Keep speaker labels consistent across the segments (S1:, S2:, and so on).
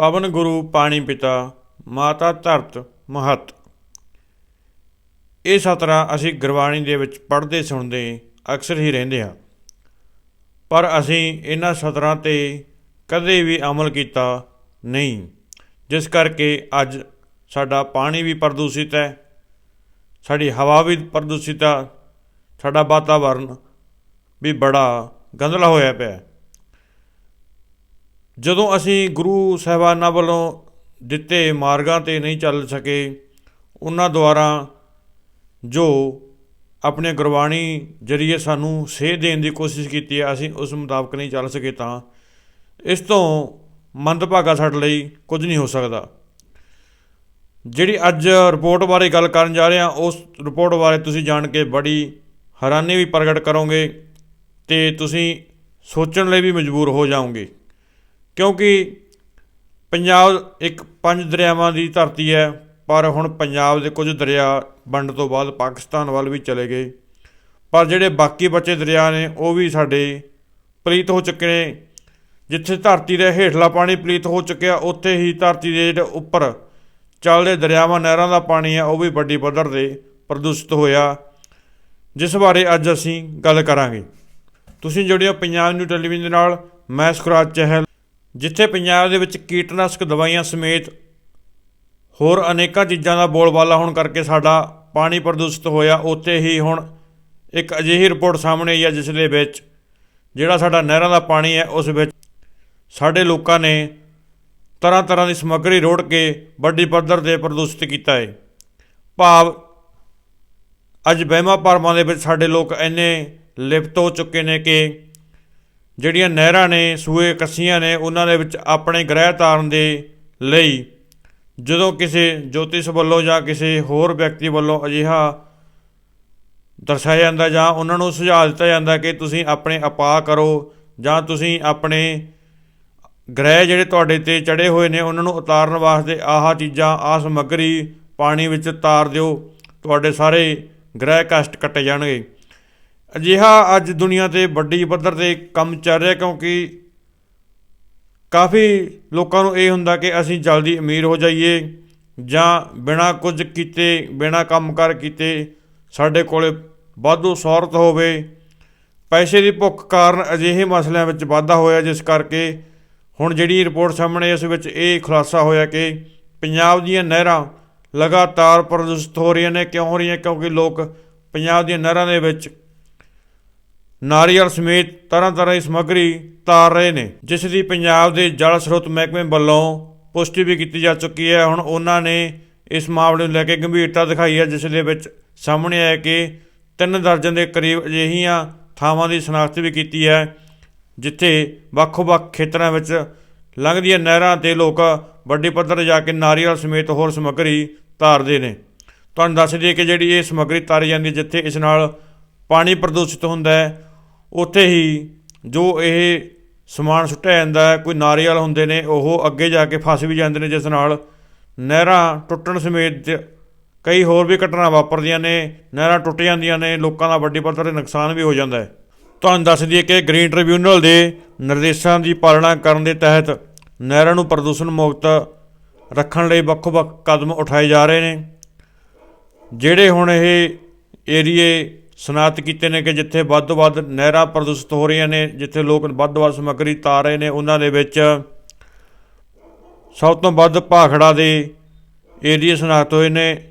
S1: ਪਵਨ ਗੁਰੂ ਪਾਣੀ ਪਿਤਾ, ਮਾਤਾ ਧਰਤ ਮਹਤ। ਇਹ ਸਤਰਾਂ ਅਸੀਂ ਗੁਰਬਾਣੀ ਦੇ ਵਿੱਚ ਪੜ੍ਹਦੇ, ਸੁਣਦੇ, ਅਕਸਰ ਹੀ ਰਹਿੰਦੇ ਹਾਂ। ਪਰ ਅਸੀਂ ਇਹਨਾਂ ਸਤਰਾਂ ਤੇ ਕਦੇ ਵੀ ਅਮਲ ਕੀਤਾ ਨਹੀਂ, ਜਿਸ ਕਰਕੇ ਅੱਜ ਸਾਡਾ ਪਾਣੀ ਵੀ ਪ੍ਰਦੂਸ਼ਿਤ ਹੈ, ਸਾਡੀ ਹਵਾ ਵੀ ਪ੍ਰਦੂਸ਼ਿਤ ਆ, ਸਾਡਾ ਵਾਤਾਵਰਨ ਵੀ ਬੜਾ ਗੰਦਲਾ ਹੋਇਆ ਪਿਆ। ਜਦੋਂ ਅਸੀਂ ਗੁਰੂ ਸਾਹਿਬਾਨਾਂ ਵੱਲੋਂ ਦਿੱਤੇ ਮਾਰਗਾਂ ਤੇ ਨਹੀਂ ਚੱਲ ਸਕੇ, ਉਹਨਾਂ ਦੁਆਰਾ ਜੋ ਆਪਣੇ ਗੁਰਬਾਣੀ ਜਰੀਏ ਸਾਨੂੰ ਸੇਧ ਦੇਣ ਦੀ ਕੋਸ਼ਿਸ਼ ਕੀਤੀ ਹੈ, ਅਸੀਂ ਉਸ ਮੁਤਾਬਕ ਨਹੀਂ ਚੱਲ ਸਕੇ ਤਾਂ ਇਸ ਤੋਂ ਮੰਦਭਾਗਾ ਸਾਡੇ ਲਈ ਕੁਝ ਨਹੀਂ ਹੋ ਸਕਦਾ। ਜਿਹੜੀ ਅੱਜ ਰਿਪੋਰਟ ਬਾਰੇ ਗੱਲ ਕਰਨ ਜਾ ਰਹੇ ਹਾਂ, ਉਸ ਰਿਪੋਰਟ ਬਾਰੇ ਤੁਸੀਂ ਜਾਣ ਕੇ ਬੜੀ ਹੈਰਾਨੀ ਵੀ ਪ੍ਰਗਟ ਕਰੋਗੇ ਤੇ ਤੁਸੀਂ ਸੋਚਣ ਲਈ ਵੀ ਮਜਬੂਰ ਹੋ ਜਾਓਗੇ। ਕਿਉਂਕਿ ਪੰਜਾਬ ਇੱਕ ਪੰਜ ਦਰਿਆਵਾਂ ਦੀ ਧਰਤੀ ਹੈ, ਪਰ ਹੁਣ ਪੰਜਾਬ ਦੇ ਕੁਝ ਦਰਿਆ ਵੰਡ ਤੋਂ ਬਾਅਦ ਪਾਕਿਸਤਾਨ ਵੱਲ ਵੀ ਚਲੇ ਗਏ। ਪਰ ਜਿਹੜੇ ਬਾਕੀ ਬਚੇ ਦਰਿਆ ਨੇ, ਉਹ ਵੀ ਸਾਡੇ ਪਲੀਤ ਹੋ ਚੁੱਕੇ ਨੇ। ਜਿੱਥੇ ਧਰਤੀ ਦੇ ਹੇਠਲਾ ਪਾਣੀ ਪਲੀਤ ਹੋ ਚੁੱਕਿਆ, ਉੱਥੇ ਹੀ ਧਰਤੀ ਦੇ ਜਿਹੜੇ ਉੱਪਰ ਚੱਲਦੇ ਦਰਿਆਵਾਂ, ਨਹਿਰਾਂ ਦਾ ਪਾਣੀ ਹੈ, ਉਹ ਵੀ ਵੱਡੀ ਪੱਧਰ ਤੇ ਪ੍ਰਦੂਸ਼ਿਤ ਹੋਇਆ। ਜਿਸ ਬਾਰੇ ਅੱਜ ਅਸੀਂ ਗੱਲ ਕਰਾਂਗੇ। ਤੁਸੀਂ ਜੁੜਿਓ ਪੰਜਾਬ ਨਿਊ ਟੈਲੀਵਿਜ਼ਨ ਦੇ ਨਾਲ, ਮੈਂ ਸੁਖਰਾਜ ਚਹਿਲ। ਜਿੱਥੇ ਪੰਜਾਬ ਦੇ ਵਿੱਚ ਕੀਟਨਾਸ਼ਕ ਦਵਾਈਆਂ ਸਮੇਤ ਹੋਰ ਅਨੇਕਾਂ ਚੀਜ਼ਾਂ ਦਾ ਬੋਲਬਾਲਾ ਹੋਣ ਕਰਕੇ ਸਾਡਾ ਪਾਣੀ ਪ੍ਰਦੂਸ਼ਿਤ ਹੋਇਆ, ਉੱਥੇ ਹੀ ਹੁਣ ਇੱਕ ਅਜਿਹੀ ਰਿਪੋਰਟ ਸਾਹਮਣੇ ਆਈ ਹੈ, ਜਿਸ ਦੇ ਵਿੱਚ ਜਿਹੜਾ ਸਾਡਾ ਨਹਿਰਾਂ ਦਾ ਪਾਣੀ ਹੈ, ਉਸ ਵਿੱਚ ਸਾਡੇ ਲੋਕਾਂ ਨੇ ਤਰ੍ਹਾਂ ਤਰ੍ਹਾਂ ਦੀ ਸਮੱਗਰੀ ਰੋੜ ਕੇ ਵੱਡੀ ਪੱਧਰ ਤੇ ਪ੍ਰਦੂਸ਼ਿਤ ਕੀਤਾ ਹੈ। ਭਾਵ ਅੱਜ ਵਹਿਮਾਂ ਭਰਮਾਂ ਦੇ ਵਿੱਚ ਸਾਡੇ ਲੋਕ ਇੰਨੇ ਲਿਪਤ ਹੋ ਚੁੱਕੇ ਨੇ ਕਿ ਜਿਹੜੀਆਂ ਨਹਿਰਾਂ ਨੇ, ਸੂਏ, ਕੱਸੀਆਂ ਨੇ, ਉਹਨਾਂ ਦੇ ਵਿੱਚ ਆਪਣੇ ਗ੍ਰਹਿ ਤਾਰਨ ਦੇ ਲਈ ਜਦੋਂ ਕਿਸੇ ਜੋਤਿਸ਼ ਵੱਲੋਂ ਜਾਂ ਕਿਸੇ ਹੋਰ ਵਿਅਕਤੀ ਵੱਲੋਂ ਅਜਿਹਾ ਦਰਸਾਇਆ ਜਾਂਦਾ ਜਾਂ ਉਹਨਾਂ ਨੂੰ ਸੁਝਾਅ ਦਿੱਤਾ ਜਾਂਦਾ ਕਿ ਤੁਸੀਂ ਆਪਣੇ ਅਪਾਅ ਕਰੋ ਜਾਂ ਤੁਸੀਂ ਆਪਣੇ ਗ੍ਰਹਿ ਜਿਹੜੇ ਤੁਹਾਡੇ ਤੇ ਚੜੇ ਹੋਏ ਨੇ, ਉਹਨਾਂ ਨੂੰ ਉਤਾਰਨ ਵਾਸਤੇ ਆਹ ਚੀਜ਼ਾਂ, ਆਹ ਸਮੱਗਰੀ ਪਾਣੀ ਵਿੱਚ ਤਾਰ ਦਿਓ, ਤੁਹਾਡੇ ਸਾਰੇ ਗ੍ਰਹਿ ਕਸ਼ਟ ਕੱਟੇ ਜਾਣਗੇ। ਅਜਿਹਾ ਅੱਜ ਦੁਨੀਆ ਤੇ ਵੱਡੀ ਪੱਧਰ ਤੇ ਕੰਮ ਚੱਲ ਰਿਹਾ ਕਿਉਂਕਿ ਕਾਫੀ ਲੋਕਾਂ ਨੂੰ ਇਹ ਹੁੰਦਾ ਕਿ ਅਸੀਂ ਜਲਦੀ ਅਮੀਰ ਹੋ ਜਾਈਏ ਜਾਂ ਬਿਨਾਂ ਕੁਝ ਕੀਤੇ, ਬਿਨਾਂ ਕੰਮਕਾਰ ਕੀਤੇ ਸਾਡੇ ਕੋਲੇ ਵਾਧੂ ਸੌਰਤ ਹੋਵੇ। ਪੈਸੇ ਦੀ ਭੁੱਖ ਕਾਰਨ ਅਜਿਹੇ ਮਸਲਿਆਂ ਵਿੱਚ ਵਾਧਾ ਹੋਇਆ, ਜਿਸ ਕਰਕੇ ਹੁਣ ਜਿਹੜੀ ਰਿਪੋਰਟ ਸਾਹਮਣੇ ਇਸ ਵਿੱਚ ਇਹ ਖੁਲਾਸਾ ਹੋਇਆ ਕਿ ਪੰਜਾਬ ਦੀਆਂ ਨਹਿਰਾਂ ਲਗਾਤਾਰ ਪ੍ਰਦੂਸ਼ਿਤ ਹੋ ਰਹੀਆਂ ਨੇ। ਕਿਉਂ ਹੋ ਰਹੀਆਂ? ਕਿਉਂਕਿ ਲੋਕ ਪੰਜਾਬ ਦੀਆਂ ਨਹਿਰਾਂ ਦੇ ਵਿੱਚ ਨਾਰੀਅਲ ਸਮੇਤ ਤਰ੍ਹਾਂ ਤਰ੍ਹਾਂ ਦੀ ਸਮੱਗਰੀ ਤਾਰ ਰਹੇ ਨੇ ਜਿਸ ਦੀ ਪੰਜਾਬ ਦੇ ਜਲ ਸਰੋਤ ਮਹਿਕਮੇ ਵੱਲੋਂ ਪੁਸ਼ਟੀ ਵੀ ਕੀਤੀ ਜਾ ਚੁੱਕੀ ਹੈ। ਹੁਣ ਉਹਨਾਂ ਨੇ ਇਸ ਮਾਮਲੇ ਨੂੰ ਲੈ ਕੇ ਗੰਭੀਰਤਾ ਦਿਖਾਈ ਹੈ ਜਿਸ ਦੇ ਵਿੱਚ ਸਾਹਮਣੇ ਆਇਆ ਕਿ ਤਿੰਨ ਦਰਜਨ ਦੇ ਕਰੀਬ ਅਜਿਹੀਆਂ ਥਾਵਾਂ ਦੀ ਸ਼ਨਾਖਤ ਵੀ ਕੀਤੀ ਹੈ ਜਿੱਥੇ ਵੱਖ-ਵੱਖ ਖੇਤਰਾਂ ਵਿੱਚ ਲੰਘਦੀਆਂ ਨਹਿਰਾਂ ਤੇ ਲੋਕ ਵੱਡੀ ਪੱਧਰ ਜਾ ਕੇ ਨਾਰੀਅਲ ਸਮੇਤ ਹੋਰ ਸਮੱਗਰੀ ਤਾਰਦੇ ਨੇ। ਤੁਹਾਨੂੰ ਦੱਸ ਦਈਏ ਕਿ ਜਿਹੜੀ ਇਹ ਸਮੱਗਰੀ ਤਾਰੀ ਜਾਂਦੀ ਹੈ, ਜਿੱਥੇ ਇਸ ਨਾਲ ਪਾਣੀ ਪ੍ਰਦੂਸ਼ਿਤ ਹੁੰਦਾ ਹੈ ਉੱਥੇ ਹੀ ਜੋ ਇਹ ਸਮਾਨ ਸੁੱਟਿਆ ਜਾਂਦਾ ਹੈ, ਕੋਈ ਨਾਰੀਅਲ ਹੁੰਦੇ ਨੇ, ਉਹ ਅੱਗੇ ਜਾ ਕੇ ਫਸ ਵੀ ਜਾਂਦੇ ਨੇ, ਜਿਸ ਨਾਲ ਨਹਿਰਾਂ ਟੁੱਟਣ ਸਮੇਤ ਕਈ ਹੋਰ ਵੀ ਘਟਨਾ ਵਾਪਰਦੀਆਂ ਨੇ, ਨਹਿਰਾਂ ਟੁੱਟ ਜਾਂਦੀਆਂ ਨੇ, ਲੋਕਾਂ ਦਾ ਵੱਡੀ ਪੱਧਰ ਤੇ ਨੁਕਸਾਨ ਵੀ ਹੋ ਜਾਂਦਾ ਹੈ। ਤੁਹਾਨੂੰ ਦੱਸ ਦਈਏ ਕਿ ਗ੍ਰੀਨ ਟ੍ਰਿਬਿਊਨਲ ਦੇ ਨਿਰਦੇਸ਼ਾਂ ਦੀ ਪਾਲਣਾ ਕਰਨ ਦੇ ਤਹਿਤ ਨਹਿਰਾਂ ਨੂੰ ਪ੍ਰਦੂਸ਼ਣ ਮੁਕਤ ਰੱਖਣ ਲਈ ਵੱਖ-ਵੱਖ ਕਦਮ ਉਠਾਏ ਜਾ ਰਹੇ ਨੇ। ਜਿਹੜੇ ਹੁਣ ਇਹ ਏਰੀਏ ਸਨਾਤ ਕੀਤੇ ਨੇ ਕਿ ਜਿੱਥੇ ਵੱਧ ਤੋਂ ਵੱਧ ਨਹਿਰਾਂ ਪ੍ਰਦੂਸ਼ਿਤ ਹੋ ਰਹੀਆਂ ਨੇ, ਜਿੱਥੇ ਲੋਕ ਵੱਧ ਤੋਂ ਵੱਧ ਸਮੱਗਰੀ ਤਾਰ ਰਹੇ ਨੇ, ਉਹਨਾਂ ਦੇ ਵਿੱਚ ਸਭ ਤੋਂ ਵੱਧ ਭਾਖੜਾ ਦੇ ਏਰੀਏ ਸਨਾਤ ਹੋਏ ਨੇ।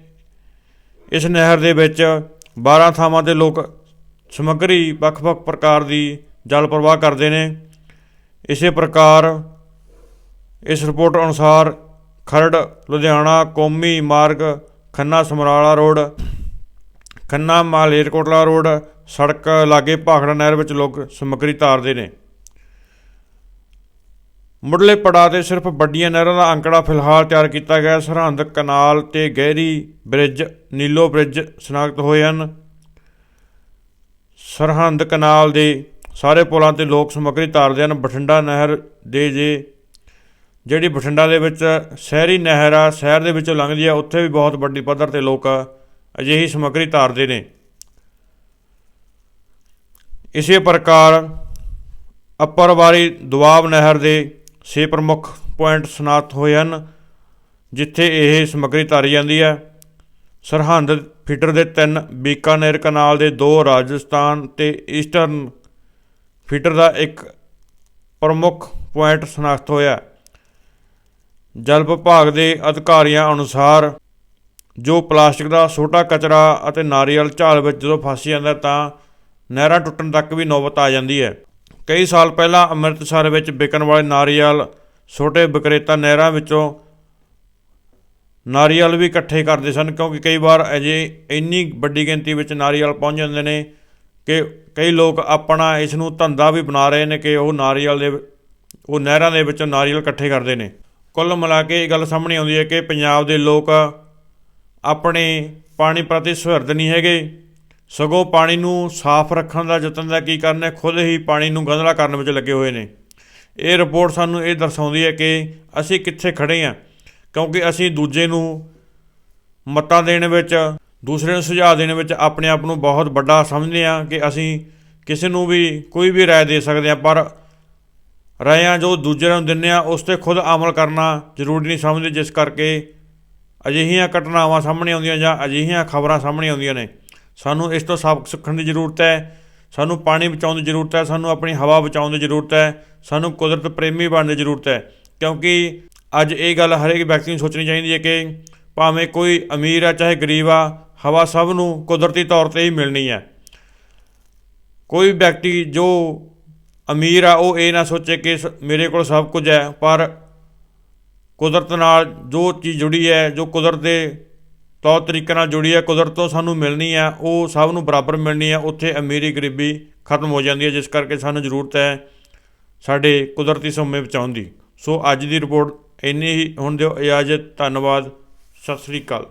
S1: ਇਸ ਨਹਿਰ ਦੇ ਵਿੱਚ 12 ਥਾਵਾਂ ਤੇ ਲੋਕ ਸਮੱਗਰੀ ਵੱਖ-ਵੱਖ ਪ੍ਰਕਾਰ ਦੀ ਜਲ ਪ੍ਰਵਾਹ ਕਰਦੇ ਨੇ। ਇਸੇ ਪ੍ਰਕਾਰ ਇਸ ਰਿਪੋਰਟ ਅਨੁਸਾਰ ਖਰੜ, ਲੁਧਿਆਣਾ, ਕੌਮੀ ਮਾਰਗ, ਖੰਨਾ, ਸਮਰਾਲਾ ਰੋਡ ਖੰਨਾ ਮਾਲੇਰਕੋਟਲਾ ਰੋਡ, ਸੜਕ ਲਾਗੇ ਭਾਖੜਾ ਨਹਿਰ ਵਿੱਚ ਲੋਕ ਸਮੱਗਰੀ ਤਾਰਦੇ ਨੇ। ਮੁੱਢਲੇ ਪੜਾਅ ਤੇ ਸਿਰਫ ਵੱਡੀਆਂ ਨਹਿਰਾਂ ਦਾ ਅੰਕੜਾ ਫਿਲਹਾਲ ਤਿਆਰ ਕੀਤਾ ਗਿਆ ਸਰਹੰਦ ਕਨਾਲ ਤੇ ਗਹਿਰੀ ਬ੍ਰਿਜ, ਨੀਲੋ ਬ੍ਰਿਜ ਸ਼ਨਾਖਤ ਹੋਏ ਹਨ। ਸਰਹੰਦ ਕਨਾਲ ਦੇ ਸਾਰੇ ਪੁਲਾਂ ਤੇ ਲੋਕ ਸਮੱਗਰੀ ਤਾਰਦੇ ਹਨ। ਬਠਿੰਡਾ ਨਹਿਰ ਦੇ ਜੇ, ਜਿਹੜੀ ਬਠਿੰਡਾ ਦੇ ਵਿੱਚ ਸ਼ਹਿਰੀ ਨਹਿਰ ਆ, ਸ਼ਹਿਰ ਦੇ ਵਿੱਚੋਂ ਲੰਘਦੀ ਆ, ਉੱਥੇ ਵੀ ਬਹੁਤ ਵੱਡੀ ਪੱਧਰ ਤੇ ਲੋਕ ਅਜਿਹੀ ਸਮੱਗਰੀ ਤਾਰਦੇ ਨੇ। ਇਸੇ ਪ੍ਰਕਾਰ ਅੱਪਰ ਵਾਰੀ ਦੁਆਬ ਨਹਿਰ ਦੇ ਛੇ ਪ੍ਰਮੁੱਖ ਪੁਆਇੰਟ ਸਨਾਤ ਹੋਏ ਹਨ, ਜਿੱਥੇ ਇਹ ਸਮੱਗਰੀ ਧਾਰੀ ਜਾਂਦੀ ਹੈ। ਸਰਹੰਦ ਫੀਡਰ ਦੇ ਤਿੰਨ, ਬੀਕਾਨੇਰ ਕਨਾਲ ਦੇ ਦੋ, ਰਾਜਸਥਾਨ ਤੇ ਈਸਟਰਨ ਫੀਡਰ ਦਾ ਇੱਕ ਪ੍ਰਮੁੱਖ ਪੁਆਇੰਟ ਸਨਾਖਤ ਹੋਇਆ। ਜਲ ਵਿਭਾਗ ਦੇ ਅਧਿਕਾਰੀਆਂ ਅਨੁਸਾਰ ਜੋ ਪਲਾਸਟਿਕ ਦਾ ਛੋਟਾ ਕਚਰਾ ਅਤੇ ਨਾਰੀਅਲ ਝਾਲ ਵਿੱਚ ਜਦੋਂ ਫਸ ਜਾਂਦਾ ਤਾਂ ਨਹਿਰਾਂ ਟੁੱਟਣ ਤੱਕ ਵੀ ਨੌਬਤ ਆ ਜਾਂਦੀ ਹੈ। ਕਈ ਸਾਲ ਪਹਿਲਾਂ ਅੰਮ੍ਰਿਤਸਰ ਵਿੱਚ ਵਿਕਣ ਵਾਲੇ ਨਾਰੀਅਲ ਛੋਟੇ ਵਿਕਰੇਤਾ ਨਹਿਰਾਂ ਵਿੱਚੋਂ ਨਾਰੀਅਲ ਵੀ ਇਕੱਠੇ ਕਰਦੇ ਸਨ, ਕਿਉਂਕਿ ਕਈ ਵਾਰ ਅਜੇ ਇੰਨੀ ਵੱਡੀ ਗਿਣਤੀ ਵਿੱਚ ਨਾਰੀਅਲ ਪਹੁੰਚ ਜਾਂਦੇ ਨੇ ਕਿ ਕਈ ਲੋਕ ਆਪਣਾ ਇਸ ਨੂੰ ਧੰਦਾ ਵੀ ਬਣਾ ਰਹੇ ਨੇ ਕਿ ਉਹ ਨਾਰੀਅਲ ਦੇ ਉਹ ਨਹਿਰਾਂ ਦੇ ਵਿੱਚੋਂ ਨਾਰੀਅਲ ਇਕੱਠੇ ਕਰਦੇ ਨੇ। ਕੁੱਲ ਮਿਲਾ ਕੇ ਇਹ ਗੱਲ ਸਾਹਮਣੇ ਆਉਂਦੀ ਹੈ ਕਿ ਪੰਜਾਬ ਦੇ ਲੋਕ ਆਪਣੇ ਪਾਣੀ ਪ੍ਰਤੀ ਸੁਹਿਰਦ ਨਹੀਂ ਹੈਗੇ, ਸਗੋਂ ਪਾਣੀ ਨੂੰ ਸਾਫ਼ ਰੱਖਣ ਦਾ ਯਤਨ ਦਾ ਕੀ ਕਰਨ ਹੈ? ਖੁਦ ਹੀ ਪਾਣੀ ਨੂੰ ਗੰਧਲਾ ਕਰਨ ਵਿੱਚ ਲੱਗੇ ਹੋਏ ਨੇ। ਇਹ ਰਿਪੋਰਟ ਸਾਨੂੰ ਇਹ ਦਰਸਾਉਂਦੀ ਹੈ ਕਿ ਅਸੀਂ ਕਿੱਥੇ ਖੜੇ ਹਾਂ, ਕਿਉਂਕਿ ਅਸੀਂ ਦੂਜੇ ਨੂੰ ਮਤਾਂ ਦੇਣ ਵਿੱਚ, ਦੂਸਰੇ ਨੂੰ ਸੁਝਾਅ ਦੇਣ ਵਿੱਚ ਆਪਣੇ ਆਪ ਨੂੰ ਬਹੁਤ ਵੱਡਾ ਸਮਝਦੇ ਹਾਂ ਕਿ ਅਸੀਂ ਕਿਸੇ ਨੂੰ ਵੀ ਕੋਈ ਵੀ ਰਾਏ ਦੇ ਸਕਦੇ ਹਾਂ, ਪਰ ਰਾਇਆਂ ਜੋ ਦੂਜਿਆਂ ਨੂੰ ਦਿੰਦੇ ਆ ਉਸ ਤੇ ਖੁਦ ਅਮਲ ਕਰਨਾ ਜ਼ਰੂਰੀ ਨਹੀਂ ਸਮਝਦੇ, ਜਿਸ ਕਰਕੇ ਅਜਿਹੀਆਂ ਘਟਨਾਵਾਂ ਸਾਹਮਣੇ ਆਉਂਦੀਆਂ ਜਾਂ ਅਜਿਹੀਆਂ ਖਬਰਾਂ ਸਾਹਮਣੇ ਆਉਂਦੀਆਂ ਨੇ, ਸਾਨੂੰ ਇਸ ਤੋਂ ਸਬਕ ਸਿੱਖਣ ਦੀ ਜ਼ਰੂਰਤ ਹੈ, ਸਾਨੂੰ ਪਾਣੀ ਬਚਾਉਣ ਦੀ ਜ਼ਰੂਰਤ ਹੈ, ਸਾਨੂੰ ਆਪਣੀ ਹਵਾ ਬਚਾਉਣ ਦੀ ਜ਼ਰੂਰਤ ਹੈ, ਸਾਨੂੰ ਕੁਦਰਤ ਪ੍ਰੇਮੀ ਬਣਨ ਦੀ ਜ਼ਰੂਰਤ ਹੈ। ਕਿਉਂਕਿ ਅੱਜ ਇਹ ਗੱਲ ਹਰੇਕ ਵਿਅਕਤੀ ਨੂੰ ਸੋਚਣੀ ਚਾਹੀਦੀ ਹੈ ਕਿ ਭਾਵੇਂ ਕੋਈ ਅਮੀਰ ਆ, ਚਾਹੇ ਗਰੀਬ ਆ, ਹਵਾ ਸਭ ਨੂੰ ਕੁਦਰਤੀ ਤੌਰ ਤੇ ਹੀ ਮਿਲਣੀ ਹੈ। ਕੋਈ ਵਿਅਕਤੀ ਜੋ ਅਮੀਰ ਆ, ਉਹ ਇਹ ਨਾ ਸੋਚੇ ਕਿ ਸ- ਮੇਰੇ ਕੋਲ ਸਭ ਕੁਝ ਹੈ, ਪਰ ਕੁਦਰਤ ਨਾਲ ਜੋ ਚੀਜ਼ ਜੁੜੀ ਹੈ, ਜੋ ਕੁਦਰਤ ਦੇ ਤੌਰ ਤਰੀਕੇ ਨਾਲ ਜੁੜੀ ਹੈ, ਕੁਦਰਤ ਤੋਂ ਸਾਨੂੰ ਮਿਲਣੀ ਹੈ, ਉਹ ਸਭ ਨੂੰ ਬਰਾਬਰ ਮਿਲਣੀ ਹੈ, ਉੱਥੇ ਅਮੀਰੀ ਗਰੀਬੀ ਖਤਮ ਹੋ ਜਾਂਦੀ ਹੈ, ਜਿਸ ਕਰਕੇ ਸਾਨੂੰ ਜ਼ਰੂਰਤ ਹੈ ਸਾਡੇ ਕੁਦਰਤੀ ਸੋਮੇ ਬਚਾਉਣ ਦੀ। ਸੋ ਅੱਜ ਦੀ ਰਿਪੋਰਟ ਇੰਨੀ ਹੀ, ਹੁਣ ਦਿਓ ਇਜਾਜ਼ਤ, ਧੰਨਵਾਦ, ਸਤਿ ਸ੍ਰੀ ਅਕਾਲ।